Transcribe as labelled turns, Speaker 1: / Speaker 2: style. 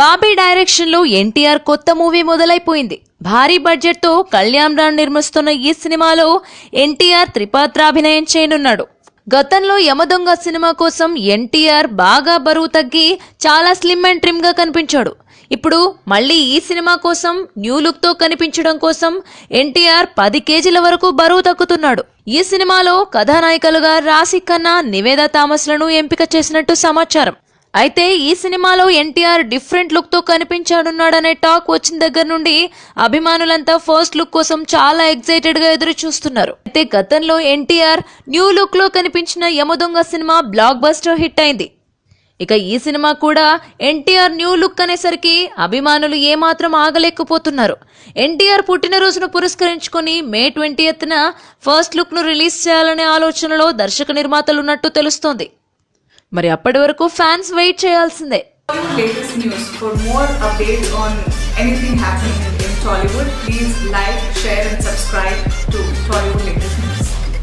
Speaker 1: బాబీ డైరెక్షన్లో ఎన్టీఆర్ కొత్త మూవీ మొదలైపోయింది. భారీ బడ్జెట్తో కళ్యాణ్ రామ్ నిర్మిస్తున్న ఈ సినిమాలో ఎన్టీఆర్ త్రిపాత్రాభినయం చేయనున్నాడు. గతంలో యమదొంగ సినిమా కోసం ఎన్టీఆర్ బాగా బరువు తగ్గి చాలా స్లిమ్ అండ్ ట్రిమ్గా కనిపించాడు. ఇప్పుడు మళ్ళీ ఈ సినిమా కోసం న్యూ లుక్తో కనిపించడం కోసం ఎన్టీఆర్ పది కేజీల వరకు బరువు తగ్గుతున్నాడు. ఈ సినిమాలో కథానాయికలుగా రాశి ఖన్నా నివేదా థామస్లను ఎంపిక చేసినట్టు సమాచారం. అయితే ఈ సినిమాలో ఎన్టీఆర్ డిఫరెంట్ లుక్తో కనిపించాడున్నాడనే టాక్ వచ్చిన దగ్గర నుండి అభిమానులంతా ఫస్ట్ లుక్ కోసం చాలా ఎక్సైటెడ్గా ఎదురు చూస్తున్నారు. అయితే గతంలో ఎన్టీఆర్ న్యూ లుక్లో కనిపించిన Yamadonga cinema blockbuster hit అయింది. ఇక ఈ సినిమా కూడా ఎన్టీఆర్ న్యూ లుక్ అనేసరికి అభిమానులు ఏమాత్రం ఆగలేకపోతున్నారు. ఎన్టీఆర్ పుట్టినరోజును పురస్కరించుకొని మే ట్వంటీ ఎత్తున ఫస్ట్ లుక్ను రిలీజ్ చేయాలనే ఆలోచనలో దర్శక నిర్మాతలు ఉన్నట్టు తెలుస్తోంది. మరి అప్పటి వరకు ఫ్యాన్స్ వెయిట్ చేయాల్సిందే.
Speaker 2: Latest please like and subscribe